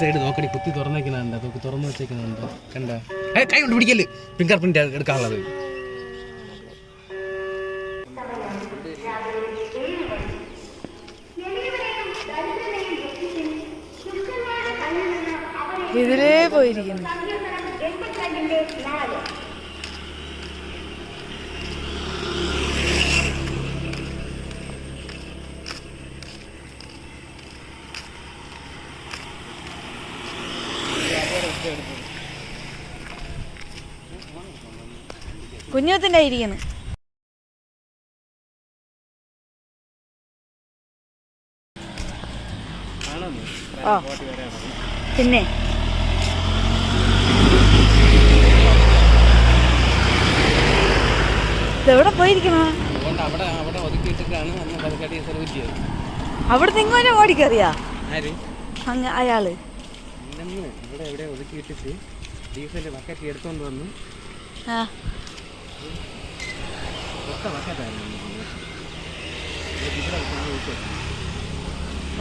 Side നോക്കടി കുത്തി തുറന്നേക്കുന്നുണ്ട് തൂക്കി തുറന്നു വെച്ചേക്കുന്നുണ്ട് കണ്ട? കൈ കൊണ്ട് പിടിക്കൽ. Finger print എടുക്കാനുള്ളത്. ഇതിലേ പോയിരിക്കുന്നു. കുഞ്ഞുത്തിന്റെ ഇരിക്കുന്നു ആ പിന്നെ? എവിടെ പോയിരിക്കണോ? അവിടെ ചെയ്തത് ഓടിക്കറിയാ? അങ്ങ് അയാൾ. ഇവിടെ എവിടെ ഒതുക്കി ഇട്ടിട്ട് ഡീസൽ ബക്കറ്റ് എടുത്തോണ്ട് വന്ന്. ആ.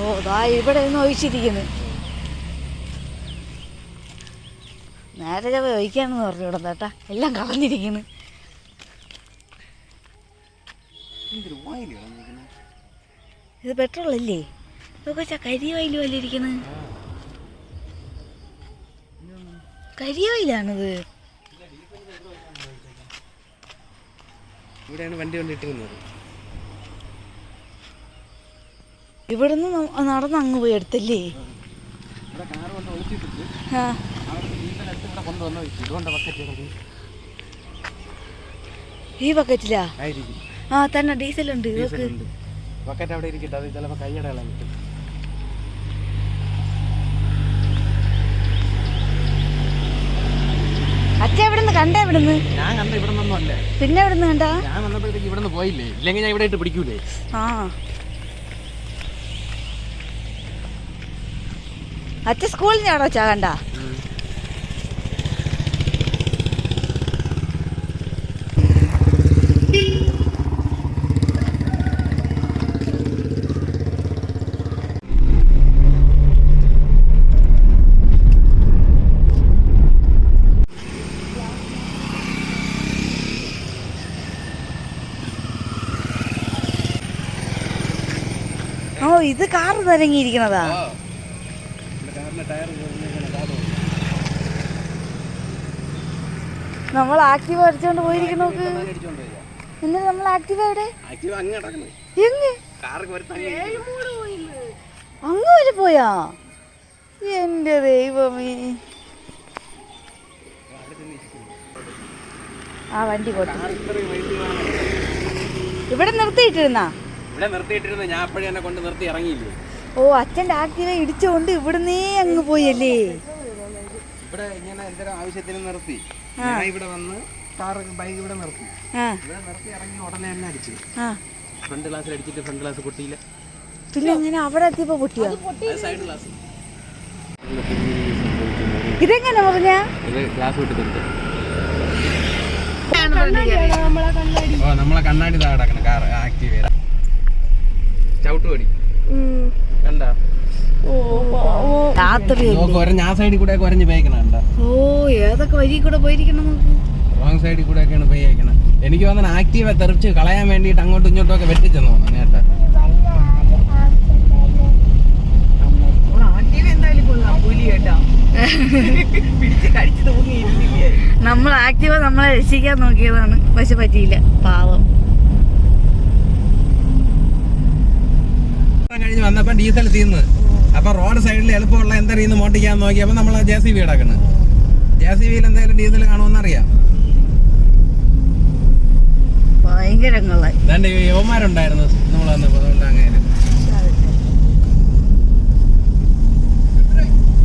ഓ ദാ ഇവിടെ നിന്ന് ഒഴിച്ചിരിക്കുന്നു. നേരെ ചവ ഒഴിക്കാണെന്ന് പറഞ്ഞു ഇവിടെ കേട്ടാ. എല്ലാം കളഞ്ഞിരിക്കുന്നു ഇത് പെട്രോൾ അല്ലേ? ഇതൊക്കെ കരിയ വല്ലിരിക്കുന്നത് പോലെ ഇവിടെയാണ് വണ്ടി കൊണ്ടിട്ടിരുന്നത് ഇവിടുന്ന് നടന്ന് അങ്ങ് പോയി എടുത്തല്ലേ? ഈ ബക്കറ്റിലാ ആ തന്നെ ഡീസലുണ്ട് ഡീസൽ ഇതൊക്കെ. ഉണ്ട്. ബക്കറ്റ് അവിടെ ഇരിക്കട്ടെ അത് ചിലപ്പോൾ കൈയടയാൻ അച്ഛ എവിടുന്ന്? കണ്ട എവിടുന്ന്? ഞാൻ കണ്ട ഇവിടെ അല്ല പിന്നെ എവിടുന്ന് കണ്ട? ഞാൻ വന്നപ്പോഴത്തേക്ക് ഇവിടെ പോയില്ലേ? ഇല്ലെങ്കിൽ ഞാൻ ഇവിടെ ഇട്ട് പിടിക്കൂലേ? ആ. അച്ഛ സ്കൂളിൽ നിന്നാണോ വെച്ചാ കണ്ട? ഇത് കാർ തരങ്ങിയിരിക്കണതാ നമ്മൾ ആക്റ്റീവ് അടിച്ചോണ്ട് പോയിരിക്കണ നോക്ക്. എന്നിട്ട് നമ്മൾ ആക്റ്റീവ് എവിടെ? എങ്ങ്? അങ്ങ് വരെ പോയാ? എന്റെ ദൈവമേ. ആ വണ്ടി പോട്ടെ. ഇവിടെ നിർത്തിയിട്ടിരുന്നാ? ഇവിടെ നിർത്തിയിട്ടിരുന്നു. ഞാൻ അപ്പോഴേ എന്നെ കൊണ്ട് നിർത്തി ഇറങ്ങിയില്ലേ? ഓ അച്ഛന്റെ ആക്ടിവ ഇടിച്ചുകൊണ്ട് ഇവിടുന്നേ അങ്ങ് പോയല്ലേ? ഇവിടെ ഇങ്ങനെ എന്തെങ്കിലും ആവശ്യത്തിന് നിർത്തി. ഞാൻ ഇവിടെ വന്ന് കാർ ബൈക്ക് ഇവിടെ നിർത്തി. ഇവിടെ നിർത്തി ഇറങ്ങി ഉടനെ തന്നെ അടിച്ചു. ആ. ഫ്രണ്ട് ക്ലാസ്സിൽ അടിച്ചിട്ട് ഫ്രണ്ട് ഗ്ലാസ് പൊട്ടിയില്ല. പിന്നെ ഇങ്ങനെ അവിടെ എത്തിയപ്പോ പൊട്ടിയോ? സൈഡ് ഗ്ലാസ് ഇതെങ്ങനെ പറഞ്ഞ? ഇത് ഗ്ലാസ് വിട്ടിട്ടുണ്ട് ഓ നമ്മളെ കണ്ണാടി താ കാർ ആക്റ്റീവ് ചവിട്ട് പടി കണ്ട? രാത്രി ആ സൈഡിൽ കൂടെ പോയിക്കണം ഓ ഏതൊക്കെ വഴി കൂടെ പോയിരിക്കണം റോങ് സൈഡിൽ കൂടെ ഒക്കെയാണ് എനിക്ക് വന്ന ആക്റ്റീവ തെറിച്ച് കളയാൻ വേണ്ടിയിട്ട് അങ്ങോട്ടും ഇങ്ങോട്ടും ഒക്കെ വെട്ടിച്ചെന്ന് തോന്നുന്നു നേരത്തെ നമ്മൾ ആക്റ്റീവ നമ്മളെ രക്ഷിക്കാൻ നോക്കിയതാണ്. പക്ഷെ പറ്റിയില്ല. പാവം. കഴിഞ്ഞ് വന്നപ്പോ ഡീസൽ തീർന്ന്. അപ്പൊ റോഡ് സൈഡിൽ എളുപ്പമുള്ള എന്തെങ്കിലും മോട്ടിക്കാൻ നോക്കിയപ്പോ നമ്മൾ ജെ സി ബി കിടക്കണം ജെ സി ബിയിൽ എന്തെങ്കിലും ഡീസൽ കാണുമെന്ന് അറിയാം. ഭയങ്കരങ്ങളായി യുവമാരുണ്ടായിരുന്നു നമ്മൾ വന്നപ്പോൾ അതുകൊണ്ട് അങ്ങനെ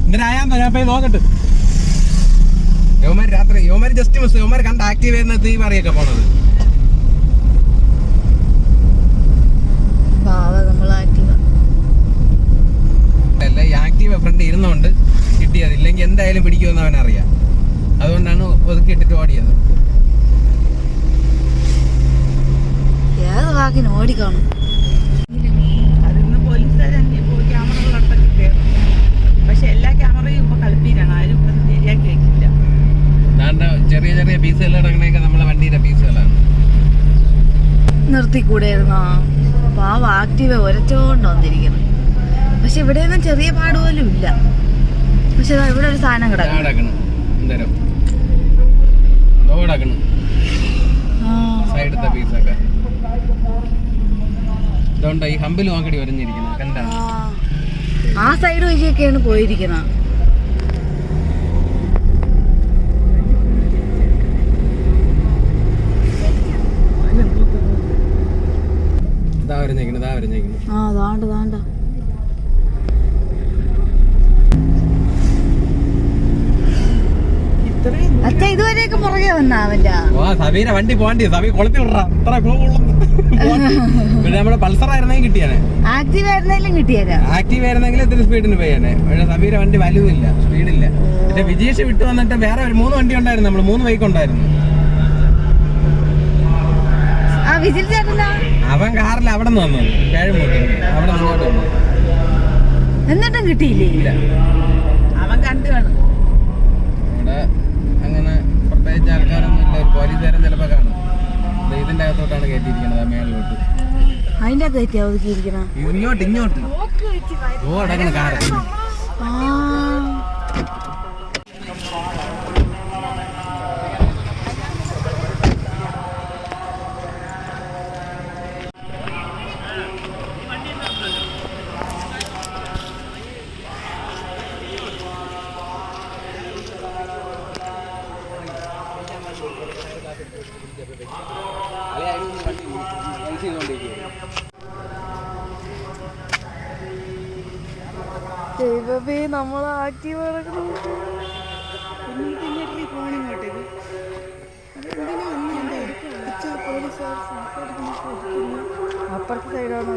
എന്തിനായാ ഞാൻ പോയി നോക്കട്ടെ യുവമാർ രാത്രി യുവമാർ ജസ്റ്റ് മിസ് യുവമാർ കണ്ട് ആക്റ്റീവ് ചെയ്യുന്ന തീ പറയൊക്കെ പോണത്. ആയിരിക്കും ഫ്രണ്ട് ഇരുന്നുകൊണ്ട് കിട്ടിയത് ഇല്ലെങ്കിൽ എന്തായാലും പിടിക്കുമെന്ന് അവനറിയാം അതുകൊണ്ടാണ് ഒതുക്കി ഇട്ടിട്ട് ഓടിയത്. ചെറിയ ചെറിയ നമ്മളെ വണ്ടിയുടെ പീസുകളാണ്. നിർത്തിക്കൂടെ പാവ ആക്റ്റീവ് വന്നിരിക്കുന്നു. പക്ഷെ ഇവിടെയൊന്നും ചെറിയ പാട് പോലും ഇല്ല. പക്ഷെ ഇവിടെ ഒരു സാധനം കിടക്കും കിടക്കണം സൈഡത്തെ പീസൊക്കെ. ഇതുകൊണ്ട് ഈ ഹമ്പിൽ നോക്കടി വരഞ്ഞിരിക്കുന്നത് കണ്ട? ആ. സൈഡ് വഴിയൊക്കെയാണ് പോയിരിക്കുന്നത്. ഇതാ ഇതാ ആ താണ്ട താണ്ട അച്ഛ ഇതുവരെയൊക്കെ പുറകെ വന്ന അവന്റെ ഓ സബീനെ വണ്ടി പോണ്ടി സബി കൊളുത്തി പിന്നെ നമ്മുടെ പൾസർ ആയിരുന്നെങ്കിൽ കിട്ടിയാനെ. ആക്റ്റീവ് ആയിരുന്നെങ്കിലും കിട്ടിയരാ ആക്റ്റീവ് ആയിരുന്നെങ്കിൽ ഇത്തിരി സ്പീഡിന് പോയാനെ. പക്ഷെ സബീരെ വണ്ടി വലുവില്ല സ്പീഡില്ല. പക്ഷെ വിജീഷ് വിട്ടു വന്നിട്ട് വേറെ ഒരു മൂന്ന് വണ്ടി ഉണ്ടായിരുന്നു. നമ്മൾ മൂന്ന് ബൈക്ക് ഉണ്ടായിരുന്നു. അവൻ കാറിൽ അവിടെ നിന്ന് വന്നു. കേഴുമൂട്ടി അവിടെ നിന്നോട്ട് വന്നു. എന്നിട്ടും കിട്ടിയില്ലേ? അവൻ കണ്ടു കാണും ഇവിടെ അങ്ങനെ പ്രത്യേകിച്ച് ആൾക്കാരൊന്നും ഇല്ല പോലീസുകാരൻ ചിലപ്പോൾ കാണും. ഇതിന്റെ അകത്തോട്ടാണ് കയറ്റിയിരിക്കുന്നത് മേളിലോട്ട്. അതിന്റെ ഒതുക്കിയിരിക്കണ ഇങ്ങോട്ട് ഇങ്ങോട്ട്. ഓടങ്ങനെ കാറ്. ആ. നമ്മൾ ആക്റ്റീവ് അപ്പുറത്തെ സൈഡാണ്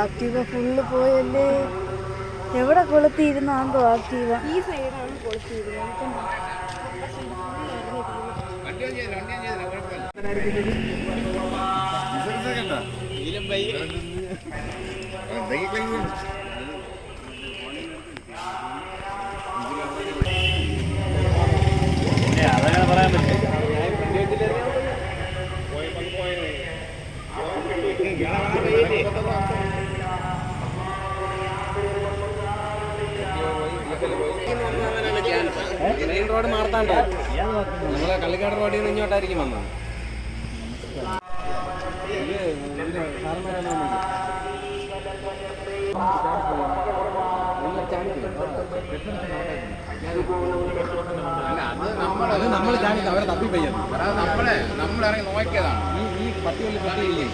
ആക്റ്റീവ ഫുള്ള് പോയല്ലേ? എവിടെ കൊളുത്തിയിരുന്നാന്തോ ആക്റ്റീവ ഈ സൈഡാണ് കൊളുത്തിയിരുന്നത്. മെയിൻ റോഡ് മാർത്താണ്ട് നമ്മളെ കള്ളിക്കാട് റോഡിൽ നിന്ന് ഇങ്ങോട്ടായിരിക്കും വന്നത് ഇത് ഇതിന്റെ സാറന്മാരാണ് വന്നത്. നല്ല ചാടിക്കില്ല. അത് നമ്മൾ ചാടില്ല അവരെ തപ്പി പെയ്യുന്നു നമ്മളെ നമ്മളിറങ്ങി നോക്കിയതാണ് ഈ ഈ പട്ടി വല്ല പട്ടിയില്ലേ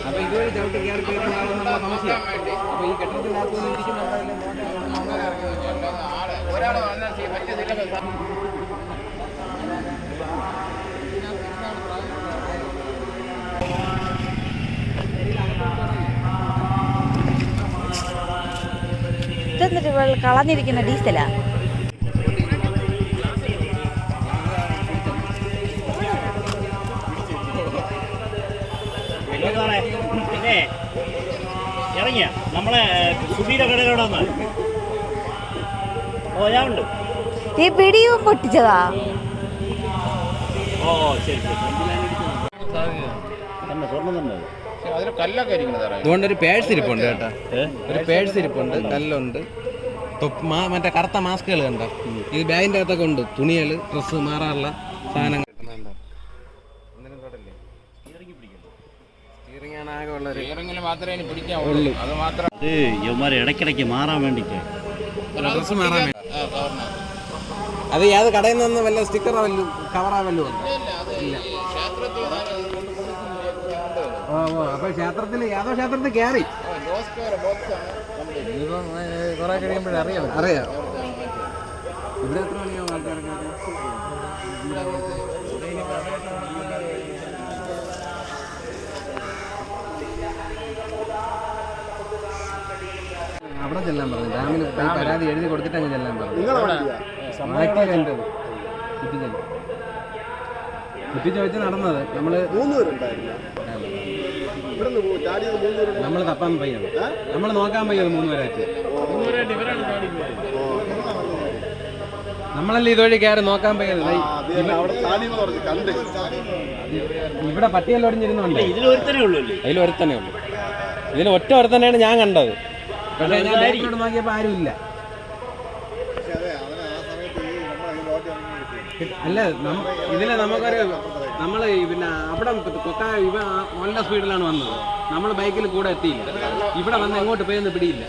അപ്പൊ ഇതുവരെ ചവിട്ടി കയറി കയറുന്ന സംശയം അപ്പൊ ഈ. അല്ലാതെ ആൾ ഒരാൾ വന്നാൽ ചെയ്യും ഇതെന്നിട്ട് വെള്ള കളഞ്ഞിരിക്കുന്ന ഡീസലാ. എന്താണ്? പിന്നെ ഇറങ്ങിയ നമ്മളെ സുധീര കടയിലൂടെ ഒന്ന് ഓ ഈ പിടിയും പൊട്ടിച്ചതാ. ഓ ശരി തന്നെ സ്വർണം തന്നെ. അത്. അതിൽ കല്ലൊക്കെ ഇരിക്കുന്നത് സാറേ അതുകൊണ്ട് ഒരു പേഴ്സ് ഇരിപ്പുണ്ട് കേട്ടാ. ഒരു പേഴ്സ് ഇരിപ്പുണ്ട് കല്ലുണ്ട്. മറ്റേ കറുത്ത മാസ്കുകൾ കണ്ട? ഇത് ബാഗിന്റെ അകത്തൊക്കെ ഉണ്ട്. തുണികൾ ഡ്രസ്സ് മാറാനുള്ള സാധനങ്ങൾ. ഇവന്മാർ ഇടയ്ക്കിടയ്ക്ക് മാറാൻ വേണ്ടിട്ട്. ഡ്രസ്സ് മാറാൻ വേണ്ടി. ആ, സാറിന്. അത് ഏത് കടയിൽ നിന്ന് വല്ല സ്റ്റിക്കറോ വല്ലതും കവറാ വല്ലതും ഉണ്ടോ? ഇല്ല ക്ഷേത്രത്തിൽ ഓ ഓ അപ്പൊ ക്ഷേത്രത്തിൽ ഏതോ ക്ഷേത്രത്തിൽ കയറി. കംപ്ലീറ്റ് കുറെ കഴിയുമ്പോഴേ അറിയാം അറിയാം. ഇവിടെ എത്ര മണിയാവും ആൾക്കാരൊക്കെ അവിടെ ചെല്ലാൻ പറഞ്ഞു. ഡാമിന് പരാതി എഴുതി കൊടുത്തിട്ട് അങ്ങ് ചെല്ലാൻ പറഞ്ഞു. ആക്റ്റീവ് എന്റെ കുറ്റി ചോദിച്ച് നടന്നത് നമ്മൾ മൂന്ന് പേരുണ്ടായിരുന്നു നമ്മൾ തപ്പാൻ പയ്യാണ്. നമ്മൾ നോക്കാൻ പയ്യത് മൂന്ന് പേരായിട്ട്. നമ്മളല്ലേ ഇതുവഴി കയറി നോക്കാൻ പയ്യത് ഇവിടെ പട്ടിയല്ല ഒടിഞ്ഞിരുന്നുണ്ട്. അതിൽ ഒരുത്തനേ ഉള്ളൂ. ഇതിൽ ഒറ്റ ഒരുത്തനെയാണ് ഞാൻ കണ്ടത്. പക്ഷേ ഞാൻ നോക്കിയപ്പോ നോക്കിയപ്പോൾ ആരുമില്ല. അല്ല ഇതിലെ നമുക്കൊരു നമ്മൾ പിന്നെ അവിടെ കൊക്ക ഇവ നല്ല സ്പീഡിലാണ് വന്നത്. നമ്മൾ ബൈക്കിൽ കൂടെ എത്തിയില്ല. ഇവിടെ വന്ന് എങ്ങോട്ട് പോയെന്ന് പിടിയില്ല.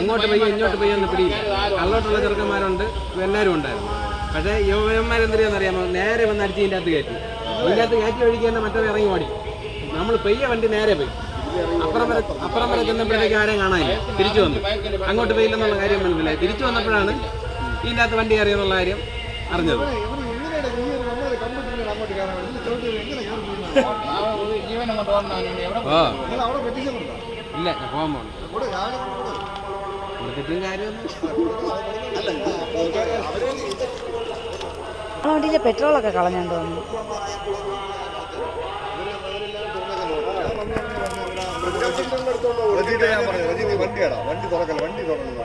അങ്ങോട്ട് പോയി ഇങ്ങോട്ട് പോയെന്ന് പിടിയില്ല. കള്ളോട്ടുള്ള ചെറുക്കന്മാരുണ്ട് എല്ലാവരും ഉണ്ടായിരുന്നു. പക്ഷേ യുവന്മാരെന്തിനാണെന്നറിയാമോ നേരെ വന്ന് അടിച്ച് ഇതിന്റെ അകത്ത് കയറ്റി. ഇതിന്റെ അകത്ത് കയറ്റി ഒഴിക്കുക തന്നെ മറ്റേ ഇറങ്ങി ഓടി. നമ്മൾ പെയ്യ വണ്ടി നേരെ പോയി. അപ്പുറം വരെ അപ്പുറം വരെ ചെന്നപ്പോഴത്തേക്ക് ആരെയും കാണാനില്ല. തിരിച്ചു വന്നു. അങ്ങോട്ട് പോയില്ലെന്നുള്ള കാര്യം മനസ്സിലായി. തിരിച്ചു വന്നപ്പോഴാണ് ഇതിന്റെ അകത്ത് വണ്ടി കയറിയെന്നുള്ള കാര്യം അറിഞ്ഞത് ജീവൻ അങ്ങോട്ട് വന്നു എവിടെ ഓ ഇല്ല ഞാൻ പോകാൻ പോകണം കൊടുത്തിട്ടും കാര്യമൊന്നും പെട്രോളൊക്കെ കളഞ്ഞു തോന്നുന്നു. റജീത് ഞാൻ പറഞ്ഞു റജീത് വണ്ടിയാടാ വണ്ടി തുറക്കല്ല വണ്ടി തുറക്കല്ല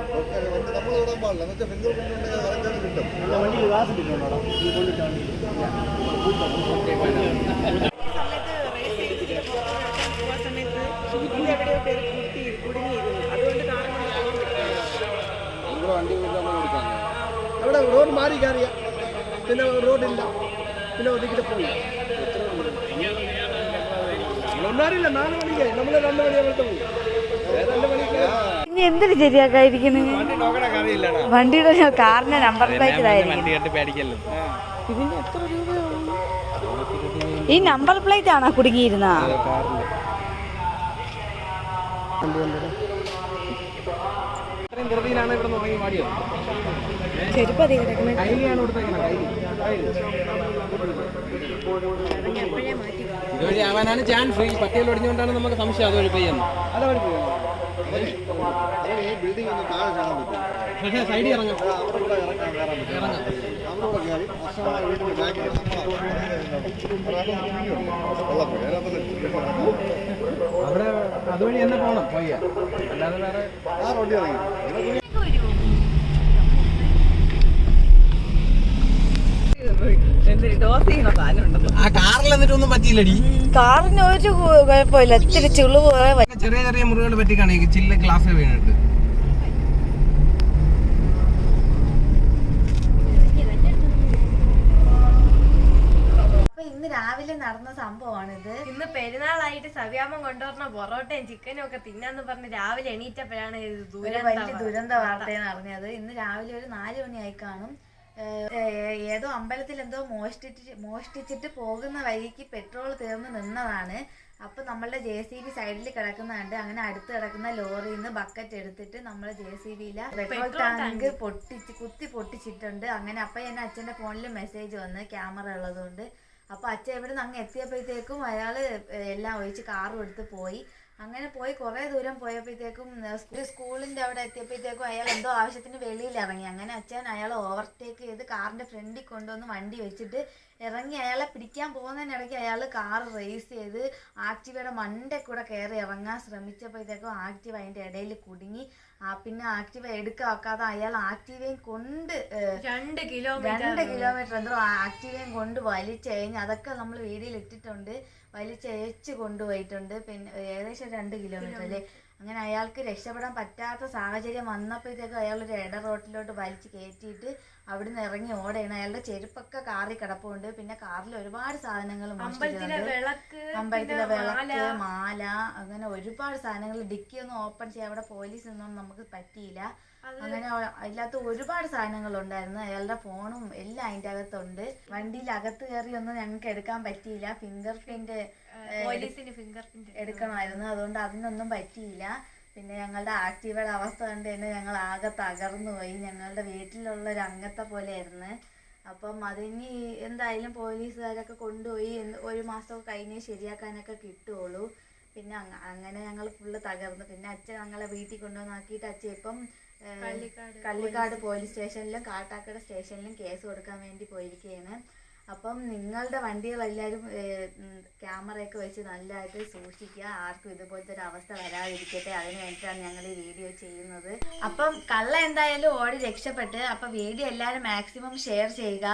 വണ്ടി നമ്മൾ തൊടാൻ പാടില്ല എന്ന് വെച്ചാൽ ഫിംഗർ പ്രിന്റ് ഉണ്ടെങ്കിൽ അതെന്തായാലും കിട്ടും ഇവിടെ വണ്ടി നമ്മൾ കൊടുക്കാൻ അവിടെ റോഡ് മാറി കയറിയ പിന്നെ റോഡില്ല പിന്നെ ഒതുക്കിട്ട് പോയി ഒന്നാറില്ല നാല് മണിക്ക്. നമ്മൾ രണ്ട് മണിക്ക് ഇനി എന്തിനു ശരിയാക്കായിരിക്കുന്നു വണ്ടിയുടെ കാറിന്റെ നമ്പർ പ്ലേറ്റ് ഈ നമ്പർ പ്ലേറ്റ് ആണോ കുടുങ്ങിയിരുന്ന? ഇത്രയും ധൃതിയിലാണ് ഇതുവഴി ആവാനാണ് ചാൻസ് ഈ പട്ടികൾ ഒടിഞ്ഞുകൊണ്ടാണ് നമുക്ക് സംശയം. അതുവഴി പെയ്യുന്നത് പോയി പറ്റും പക്ഷേ സൈഡിൽ ഇറങ്ങാം. അവിടെ ഇറങ്ങാം. പോയി അതുവഴി തന്നെ പോകണം പയ്യ അല്ലാതെ വേറെ ആ റോഡിൽ ഇറങ്ങി. ആ കാറിൽ എന്നിട്ട് ഒന്നും പറ്റിയില്ലടി. കാറിന് ഒരു കുഴപ്പമില്ല. ഇത്തിരി ചുളിവ് ചെറിയ ചെറിയ മുറികൾ പറ്റിക്കാണ് ചില്ല് ഗ്ലാസ് വീണിട്ട് ഇന്ന് രാവിലെ നടന്ന സംഭവമാണിത്. ഇന്ന് പെരുന്നാളായിട്ട് സവ്യാമം കൊണ്ടുവരുന്ന പൊറോട്ടയും ചിക്കനും ഒക്കെ തിന്നാന്ന് പറഞ്ഞ് രാവിലെ എണീറ്റപ്പോഴാണ് ഇത് ദുരന്ത വാർത്തയെന്ന് അറിഞ്ഞത്. ഇന്ന് രാവിലെ ഒരു നാല് മണിയായി കാണും. ഏതോ അമ്പലത്തിൽ എന്തോ മോഷ്ടിച്ച് മോഷ്ടിച്ചിട്ട് പോകുന്ന വഴിക്ക് പെട്രോൾ തീർന്ന് നിന്നതാണ്. അപ്പൊ നമ്മളുടെ ജെ സി ബി സൈഡിൽ കിടക്കുന്നുണ്ട്. അങ്ങനെ അടുത്ത് കിടക്കുന്ന ലോറിയിൽ നിന്ന് ബക്കറ്റ് എടുത്തിട്ട് നമ്മൾ ജെ സി ബിയിലെ പെട്രോൾ ടാങ്ക് പൊട്ടിച്ച് കുത്തി പൊട്ടിച്ചിട്ടുണ്ട്. അങ്ങനെ അപ്പൊ എന്നെ അച്ഛന്റെ ഫോണിൽ മെസ്സേജ് വന്ന് ക്യാമറ ഉള്ളതുകൊണ്ട്. അപ്പൊ അച്ഛൻ ഇവിടെ നിന്ന് അങ്ങ് എത്തിയപ്പോഴത്തേക്കും അയാൾ എല്ലാം ഒഴിച്ച് കാറും എടുത്ത് പോയി. അങ്ങനെ പോയി കുറേ ദൂരം പോയപ്പോഴത്തേക്കും സ്കൂളിന്റെ അവിടെ എത്തിയപ്പോഴത്തേക്കും അയാൾ എന്തോ ആവശ്യത്തിന് വെളിയിൽ ഇറങ്ങി അങ്ങനെ അച്ഛൻ അയാൾ ഓവർടേക്ക് ചെയ്ത് കാറിന്റെ ഫ്രണ്ടിൽ കൊണ്ടുവന്ന് വണ്ടി വെച്ചിട്ട് ഇറങ്ങി അയാളെ പിടിക്കാൻ പോകുന്നതിനിടയ്ക്ക് അയാൾ കാർ റേസ് ചെയ്ത് ആക്റ്റീവയുടെ മണ്ടേ കൂടെ കയറി ഇറങ്ങാൻ ശ്രമിച്ചപ്പോഴത്തേക്കും ആക്റ്റീവ അതിന്റെ ഇടയിൽ കുടുങ്ങി. ആ പിന്നെ ആക്റ്റീവ എടുക്കാതെ അയാൾ ആക്റ്റീവയും കൊണ്ട് രണ്ട് കിലോമീറ്റർ രണ്ട് കിലോമീറ്റർ എന്തോ ആക്റ്റീവയും കൊണ്ട് വലിച്ചഴിഞ്ഞ് അതൊക്കെ നമ്മൾ വീഡിയോയിൽ ഇട്ടിട്ടുണ്ട്. വലിച്ചയച്ച് കൊണ്ടുപോയിട്ടുണ്ട്. പിന്നെ ഏകദേശം രണ്ട് കിലോമീറ്റർ അല്ലേ? അങ്ങനെ അയാൾക്ക് രക്ഷപ്പെടാൻ പറ്റാത്ത സാഹചര്യം വന്നപ്പോഴത്തേക്കും അയാൾ ഒരു ഇട റോട്ടിലോട്ട് വലിച്ച് കയറ്റിയിട്ട് അവിടുന്ന് ഇറങ്ങി ഓടയാണ്. അയാളുടെ ചെരുപ്പൊക്കെ കാറി കിടപ്പുണ്ട്. പിന്നെ കാറിൽ ഒരുപാട് സാധനങ്ങൾ അമ്പലത്തിലെ വിളക്ക് മാല. അങ്ങനെ ഒരുപാട് സാധനങ്ങൾ ഡിക്കി ഒന്നും ഓപ്പൺ ചെയ്യാൻ അവിടെ പോലീസ് ഒന്നും നമുക്ക് പറ്റിയില്ല. അങ്ങനെ അതിനകത്ത് ഒരുപാട് സാധനങ്ങൾ ഉണ്ടായിരുന്നു. അയാളുടെ ഫോണും എല്ലാം അതിന്റെ അകത്തുണ്ട്. വണ്ടിയിൽ അകത്ത് കയറി ഒന്നും ഞങ്ങൾക്ക് എടുക്കാൻ പറ്റിയില്ല. ഫിംഗർ പ്രിന്റ് പോലീസിന് ഫിംഗർ പ്രിന്റ് എടുക്കണമായിരുന്നു. അതുകൊണ്ട് അതിനൊന്നും പറ്റിയില്ല. പിന്നെ ഞങ്ങളുടെ ആക്റ്റീവയുടെ അവസ്ഥ കണ്ട് തന്നെ ഞങ്ങൾ ആകെ തകർന്നു പോയി. ഞങ്ങളുടെ വീട്ടിലുള്ള ഒരു അംഗത്തെ പോലെയായിരുന്നു. അപ്പം അതിനി എന്തായാലും പോലീസുകാരൊക്കെ കൊണ്ടുപോയി ഒരു മാസം കഴിഞ്ഞ് ശരിയാക്കാനൊക്കെ കിട്ടുള്ളൂ പിന്നെ അങ്ങനെ ഞങ്ങൾ ഫുള്ള് തകർന്നു. പിന്നെ അച്ഛൻ ഞങ്ങളെ വീട്ടിൽ കൊണ്ടുവന്നാക്കിയിട്ട് അച്ഛൻ ഇപ്പം കള്ളിക്കാട് പോലീസ് സ്റ്റേഷനിലും കാട്ടാക്കട സ്റ്റേഷനിലും കേസ് കൊടുക്കാൻ വേണ്ടി പോയിരിക്കുകയാണ്. അപ്പം നിങ്ങളുടെ വണ്ടികളെല്ലാവരും ക്യാമറയൊക്കെ വെച്ച് നല്ലതായിട്ട് സൂക്ഷിക്കുക. ആർക്കും ഇതുപോലത്തെ ഒരു അവസ്ഥ വരാതിരിക്കട്ടെ. അതിന് വേണ്ടിയിട്ടാണ് ഞങ്ങൾ ഈ വീഡിയോ ചെയ്യുന്നത്. അപ്പം കള്ള എന്തായാലും ഓടി രക്ഷപ്പെട്ട് അപ്പം വീഡിയോ എല്ലാവരും മാക്സിമം ഷെയർ ചെയ്യുക.